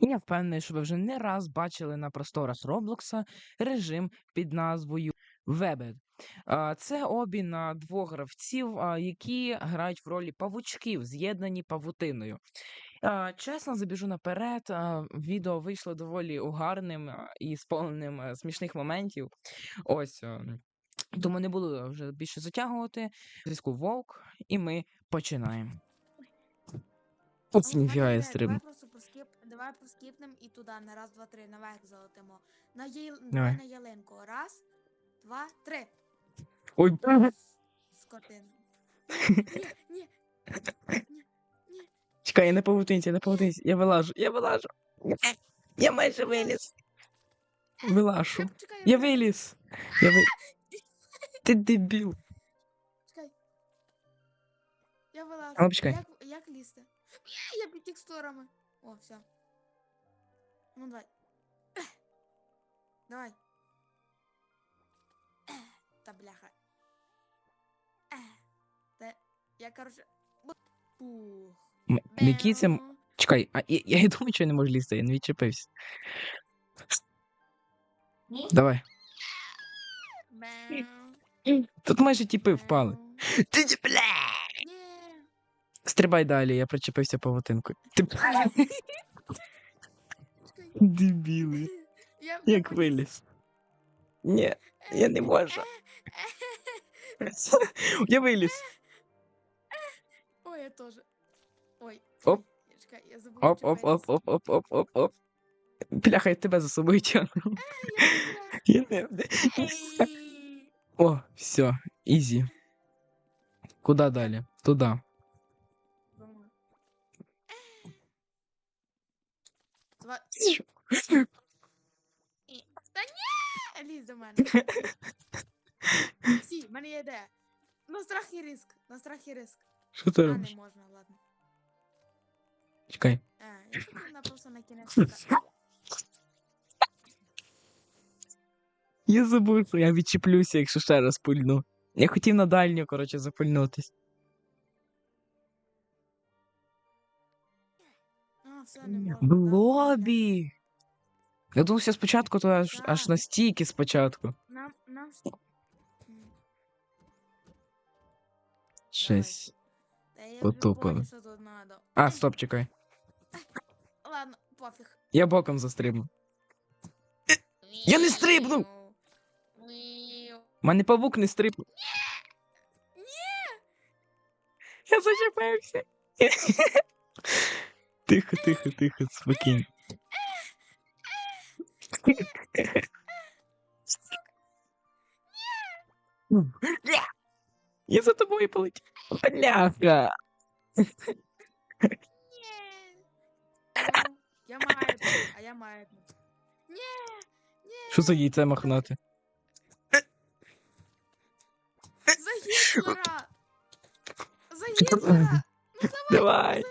І я впевнений, що ви вже не раз бачили на просторах Роблокса режим під назвою. А, Це обі на двох гравців, які грають в ролі павучків, з'єднані павутиною. Чесно, забіжу наперед. Відео вийшло доволі угарним і сповненим е, смішних моментів. Ось. Тому не буду вже більше затягувати. Зв'язку Вовк, і ми починаємо. Мене я стрибну. Давай проскіпнем і туди на раз, два, три, наверх залетимо. На є... Давай. На ялинку. Раз, два, три. Ой, Скотина. Ні, ні. Ні, ні. чекай, я не павутинці, я не павутинці. Я вилажу, я вилажу. Я майже виліз. Вилажу. Я, чекай, Я виліз. Я ви... Ти дебіл. Чекай. Я вилазу. А ну, почекай. Як, як лізти? Я під текстурами. О, все. Ну давай. Давай. Та бляха. Та я, короче. Пух. Які це... Чекай, а я, я думаю, що я не можу лізти, я не відчепився. Давай. Тут майже тіпи впали. Ти бля! Стрибай далі, я причепився павутинкою. Ти. дебіли. Я, Як поліз. виліз. Ні, я не можу. Я виліз. Ой, я тоже. Ой. Оп. чекай, Чекай, я забула. Оп, оп, оп, оп, оп, оп, оп, оп. Бляха, я тебе за собою тягну. Я не... О, все, ізі. Куда далі? Туда. Та ні! Лізь до мене. Сі, в мене є ідея. На страх і риск. На страх і риск. Що ти А, не робиш? можна, ладно. Чекай. Е, я на просто на кінець. Я забув, що я відчіплюся, якщо ще раз пульну. Я хотів на дальню, коротше, запульнутись. А, все, не можна. В лобі! Я думався спочатку, то аж, аж Да. настільки спочатку. Нам, нам... що тут надо. А, стоп, чекай. Ладно, пофіг. Я боком застрибну. Я не стрибнув! Мене павук не стрибнув. Я зачепився. Тихо, тихо, тихо, спокійно. Я за тобою полетів. Бляха. Я маятник, а я маятник. Що за яйце махнати? За Гітлера! За Гітлера! Ну Давай. давай,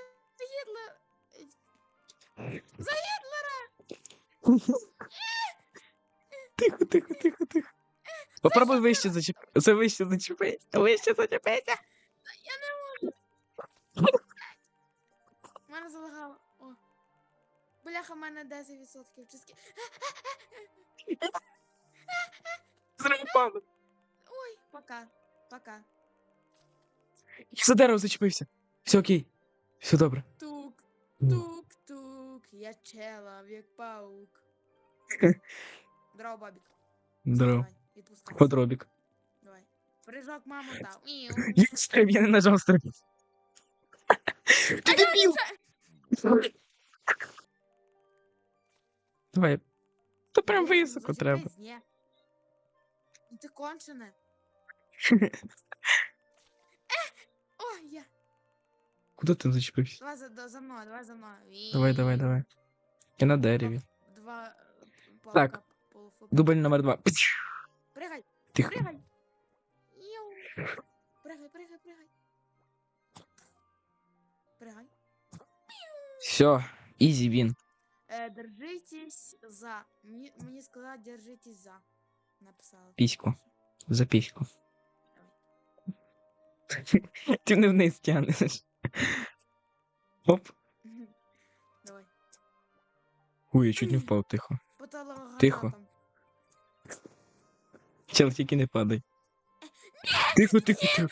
Тихо, тихо, тихо, тихо. Попробуй вище зачеп... За вище зачепись. Вище зачепися. Я не можу. Мене залагало. О. Бляха, в мене 10% чистки. Зрипав. Ой, пока. Пока. Я за дерево зачепився. Все окей. Все добре. Тук, тук, Я чоловік паук. Здорово, бабік. Здорово. Квадробік. Давай. Прыжок мамонта. Міу. Я стриб, я не нажав стриб. Ти дебіл! Давай. То прям високо треба. Ти кончене. О, я. Куди ти зачепився? Давай за, да- за мною, давай за мною. Давай, давай, Ві. давай. Я на дереві. Два е, палка, Так. полуфлоп. Дубль номер два. Пригай, Тихо. пригай. Іу. Пригай, пригай, пригай. Пригай. Все, ізі він. Е, держитесь за. Мені, мені сказали, держитесь за. Написала. Піську. За піську. Ти не вниз тягнеш. Оп. Давай. Ой, я чуть не впав, тихо. Тихо. Чел, тільки не падай. Тихо, тихо, тихо.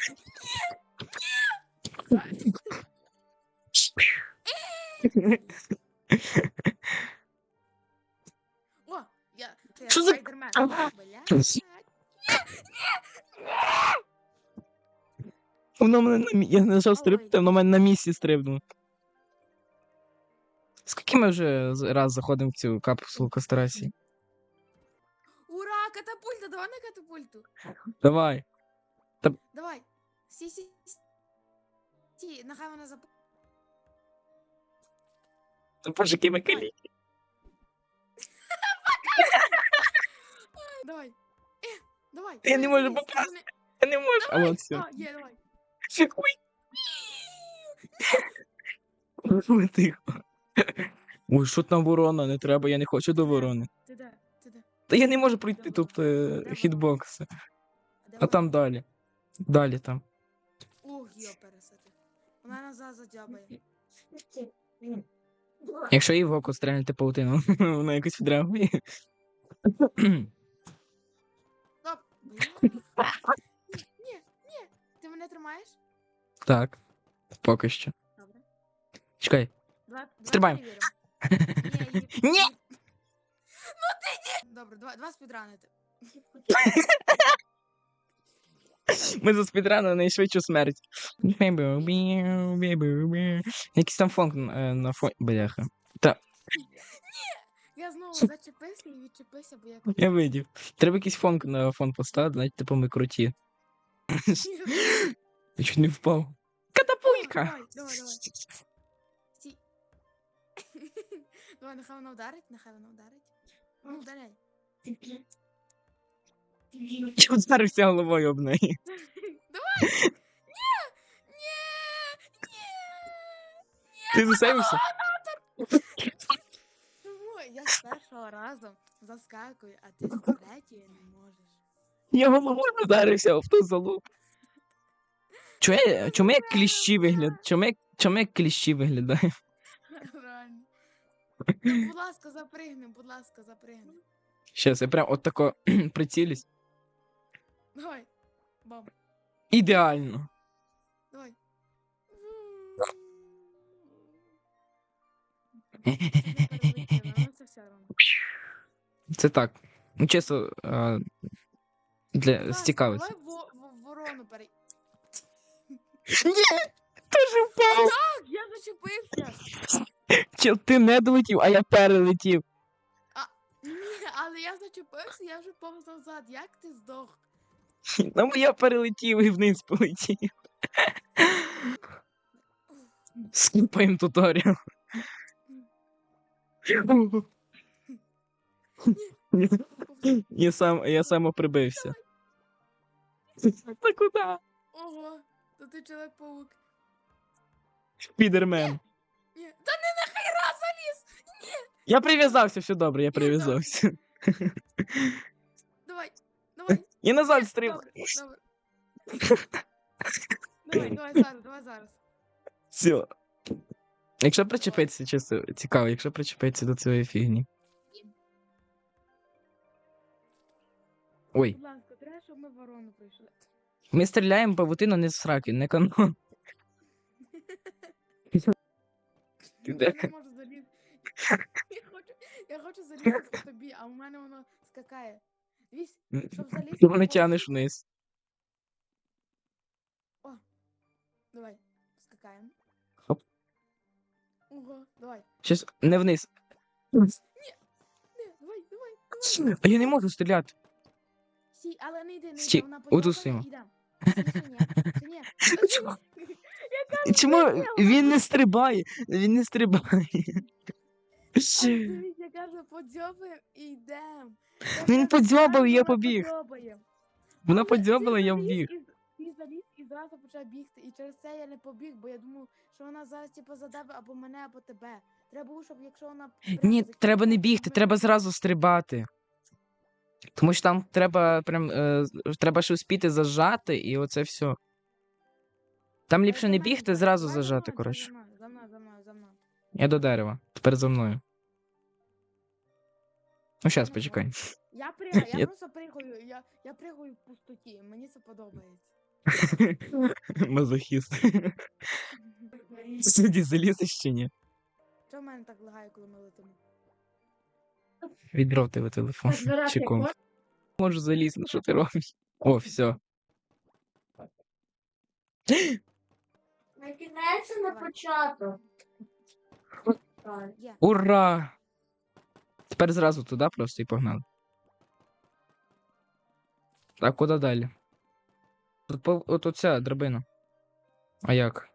О, я, я Що за- спайдермен. Воно мене на мі... Я нажав Ой. стрибти, воно мене на місці стрибнуло. Скільки ми вже з- раз заходимо в цю капсулу Кастрасі? Ура, катапульта, давай на катапульту. Давай. Давай. Сі, сі, сі. Сі, нехай вона зап... Боже, який ми калі. Давай. Е, давай. Я не давай, можу залізь, попасти. Я не можу. А Давай. от все. А, є, давай. Ой, тихо. Ой, що там ворона? Не треба, я не хочу до ворони. Ти де? Ти де? Та я не можу пройти ворона? е, хітбокси. А там далі. Далі там. Ух, йо, пересити. Вона назад задябає. Якщо їй в око стрельнути паутину, вона якось відреагує. Стоп. Ні, ні. Ти мене тримаєш? Так. Поки що. Добре. Чекай. Два, два Стрибаємо. Ну ти ні! Добре, два, два спідранити. Ми за спідрану найшвидшу смерть. Якийсь там фонк е, на фоні. Бляха. Я знову зачепився і відчепився, бо я Я видів. Треба якийсь фонк на фон поставити, знаєте, типу ми круті. Я чуть не впав. Давай, давай, давай. Стій. Давай, нехай вона вдарить, нехай вона вдарить. Ну, вдаряй. Я вдарився головою об неї. Давай! Ні! Ні! Ні! Ти засейвився? Тому я з першого разу заскакую, а ти з третьої не можеш. Я головою вдарився в ту залу. Чому я, чому як кліщі виглядає? Чому як, чому як кліщі виглядає? Реально. Ну, будь ласка, запригни, будь ласка, запригни. Щас, я прям от тако прицілюсь. Давай. Бам. Ідеально. Давай. Це перелетіло, але це все одно. Це так. Ну, чесно, для ласка, цікавості. Давай во- во- ворону перей. Ні! Теж впав! Так, я зачепився. Чел, ти не долетів, а я перелетів. Ні, але я зачепився, я вже повз назад. Як ти здох? Ну, я перелетів і вниз полетів. Скупаємо туторіал. Я сам, я самоприбився. Та куди? Ого, то ти чоловік-паук. Спідермен. Ні, та не на хайра заліз! Я прив'язався, все добре, я прив'язався. Давай, давай. І назад Ні. Добре, добре. Давай, давай зараз, давай зараз. Все. Якщо причепитися, чесно, цікаво, якщо причепитися до цієї фігні. Ой, Будь ласка, треба, щоб ми ворону прийшли. Ми стріляємо павутину не з сраки, не канон. Я не можу залізти. Я хочу, я хочу залізти по тобі, а у мене воно скакає. Дивись, щоб залізти. Ти мене тянеш вниз. Давай, скакаємо. Хоп. Ого, давай. Щас, не вниз. Не, давай, давай, давай. А я не можу стріляти. Сі, але не йди, не йди, вона отут стоїмо. ідем. Я Чому він не стрибає? Він не стрибає. Я кажу, подзьобаємо і йдемо. Він подзьобав, і я побіг. Вона подзьобала, я вбіг. і заліз і зразу почав бігти. І через це я не побіг, бо я думав, що вона зараз типу за тебе або мене, або тебе. Треба було, щоб якщо вона. Ні, треба не бігти, треба зразу стрибати. Тому що там треба прям е, треба ще успіти зажати, і оце все. Там ліпше не бігти, зразу зажати, коротше. За мною, за мною, за мною. Я до дерева. Тепер за мною. Ну, щас, почекай. Я пригаю, я, Я- просто пригаю, я, я пригаю в пустоті, мені це подобається. Мазохіст. Сьогодні залізеш чи ні? Що в мене так лагає, коли ми летимо? Відбрав тебе телефон. Чи комп. Можу залізти, що ти робиш? О, все. На кінець на початок. Ура! Тепер зразу туди просто і погнали. А куди далі? Тут от оця драбина. А як?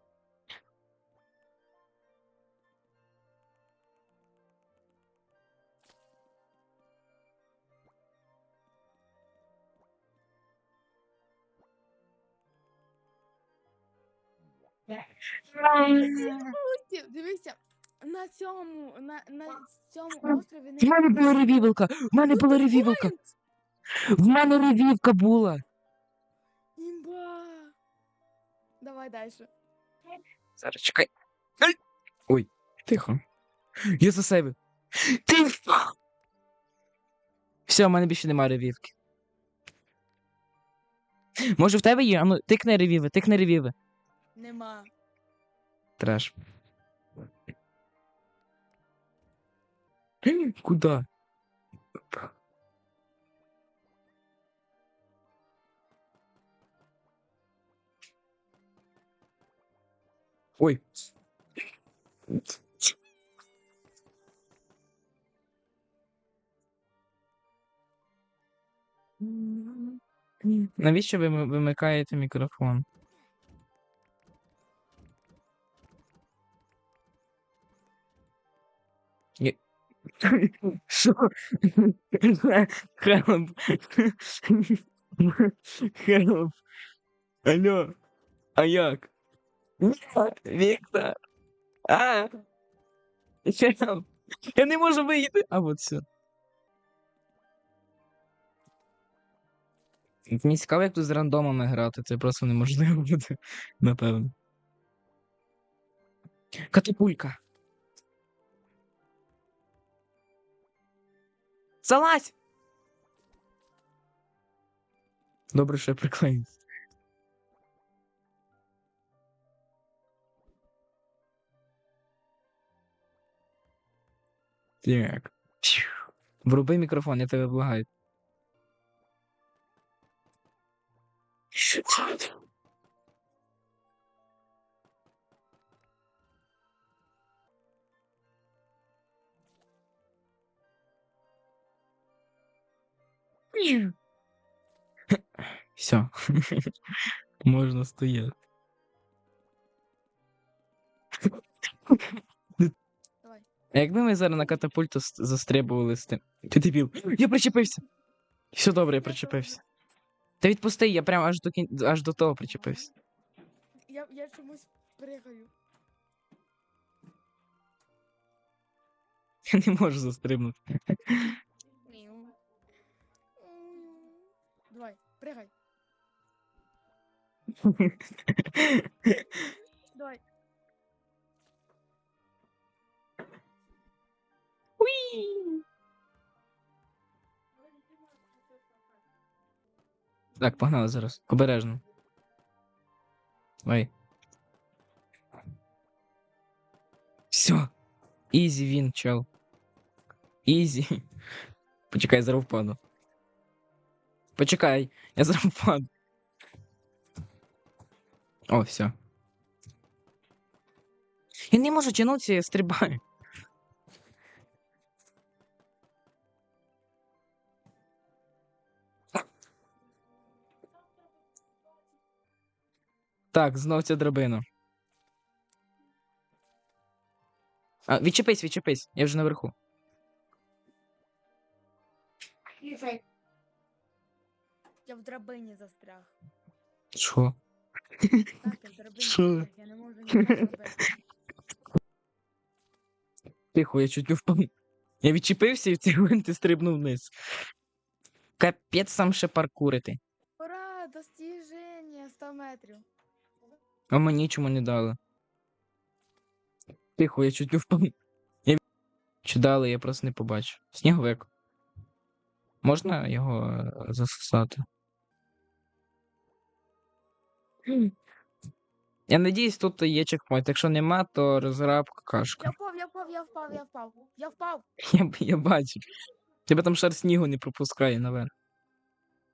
Дивися, на цьому, на, на цьому острові В мене була ревівелка! В мене була ревівелка! В мене ревівка була! Імба! Давай далі. Зараз чекай. Ай! Ой, тихо. Я засейвив. Тихо! Все, в мене більше немає ревівки. Може в тебе є? А ну, тикни ревіви, тикни ревіви. Нема. Треш. Куда? Ой. Навіщо ви ми- вимикаєте мікрофон? Що? Хелп. Хелп. Алло. А як? Віктор. А. Хелп. Я не можу вийти. А от все. Мені цікаво, як тут з рандомами грати. Це просто неможливо буде. Напевно. Катапулька. Залазь! Добре, що я приклеївся. Так. Вруби мікрофон, я тебе благаю. Все. Можна стояти. Давай. А якби ми зараз на катапульту с- застрибували з тим. Ти дебіл. Я причепився. Все добре, я причепився. Та відпусти, я прям аж до кін... аж до того причепився. Я, я чомусь пригаю. Я не можу застрибнути. Давай, пригай. Давай. Так, погнали зараз. Обережно. Ой. Все. Ізі він, чел. Ізі. Почекай, зараз впаду. Почекай, я впаду. О, все. Я не можу тягнутися, я. Так, знов ця драбина. А, відчепись, відчепись, я вже наверху. Я в драбині застряг. Що? Так, я в драбині Що? застряг, я не можу нічого зробити. Тихо, я чуть не впав. Я відчепився і в цей момент і стрибнув вниз. Капець сам ще паркурити. Ура, достіження 100 метрів. А мені чому не дали. Тихо, я чуть не впав. Я... Чи дали, я просто не побачив. Сніговик. Можна його е, засосати? Я надіюсь, тут є чекпоінт. Якщо нема, то розграб какашка. Я впав, я впав, я впав, я впав. Я впав. Я, я бачу. Тебе там шар снігу не пропускає наверх.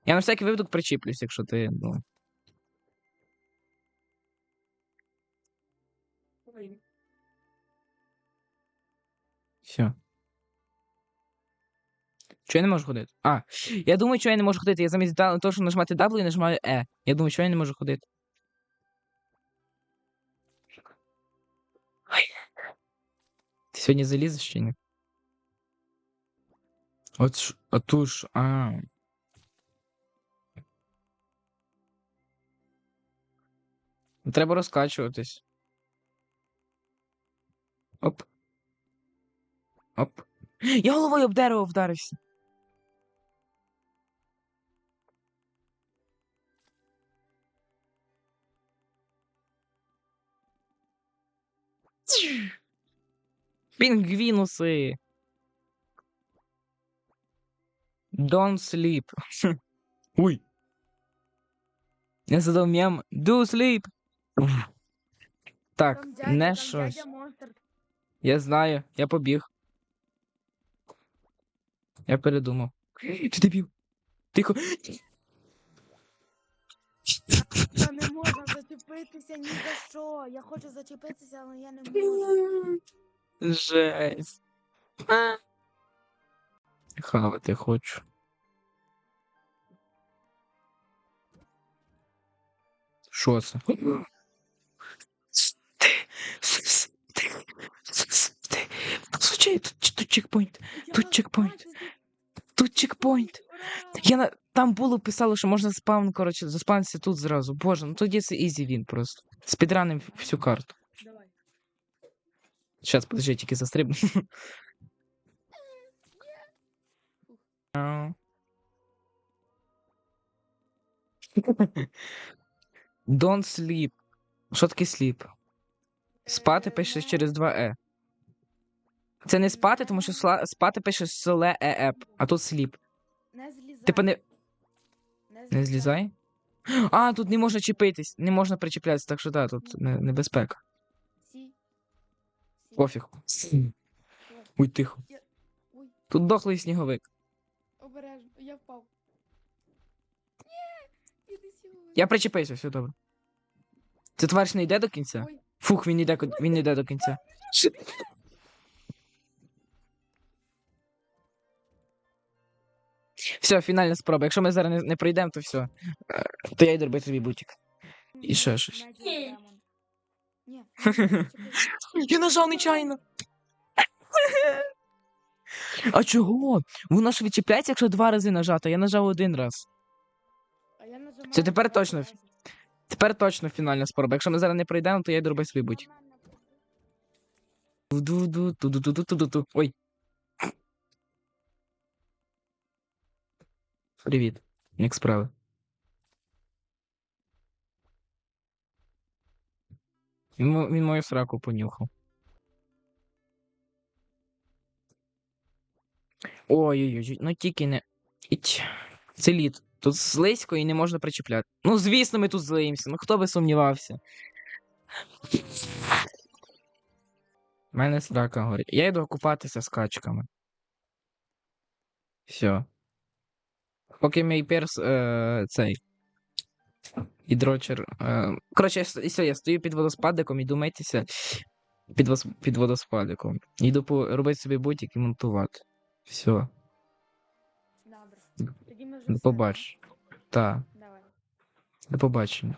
Я на всякий випадок причіплюсь, якщо ти. Ну. Все. Чого я не можу ходити? А, я думаю, що я не можу ходити. Я замість того, щоб нажимати W, нажимаю E. Я думаю, що я не можу ходити. Ти сьогодні залізеш чи ні? От ж, а ту ж, а. Треба розкачуватись. Оп. Оп. Я головою об дерево вдарився. Пінгвінуси. Don't sleep. Ой. Я задав мем. Do sleep. Так, дядя, не там щось. дядя монстр. Я знаю, я побіг. Я передумав. Ти дебіл. Тихо. Та не можна зачепитися ні за що. Я хочу зачепитися, але я не можу. Жесть. А. Хавати хочу. Що це? Случай, тут, тут чекпоінт. Тут чекпоінт. Тут чекпоінт. Я на... Там було писало, що можна спаун, коротше, заспавнитися тут зразу. Боже, ну тоді це ізі він просто. Спідраним всю карту. Сейчас, подожди, я тільки застрибну. Don't sleep. Що таке sleep? Спати пише через 2 е. Це не спати, тому що сла- спати пише сле е еп, а тут sleep. Не злізай. Типа не, Не не злізай? А, тут не можна чіпитись, не можна причіплятися, так що да, тут не- небезпека. Пофіг. Ой, тихо. Ой, Тут дохлий сніговик. обережно. Я впав. Ні, іди сюди. Я причепився, все добре. Це товариш не йде до кінця? Ой. Фух, він йде, він йде до кінця. Все, фінальна спроба. Якщо ми зараз не, не пройдемо, то все. Е, То я йду робити собі бутик. І ще щось. Ні. Я нажав нечайно. А чого? Воно ж відчіпляється, якщо два рази нажати, я нажав один раз. А я нажимаю Це тепер точно. Тепер точно фінальна спроба. Якщо ми зараз не пройдемо, то я йду робити собі бутик. Ой. Привіт. Як справи? Він, він мою сраку понюхав. Ой-ой-ой, ну тільки не. Іть. Це лід. Тут слизько і не можна причіпляти. Ну, звісно, ми тут злиємося. Ну хто би сумнівався. У мене срака горить. Я йду купатися з качками. Все. Поки мій перс е, цей. Гідрочер. дрочер. коротше, я все, я стою під водоспадиком, іду митися під, під водоспадиком. Іду по, робити собі бутик і монтувати. Все. Добре. Тоді ми вже До побачення. Так. Давай. до побачення.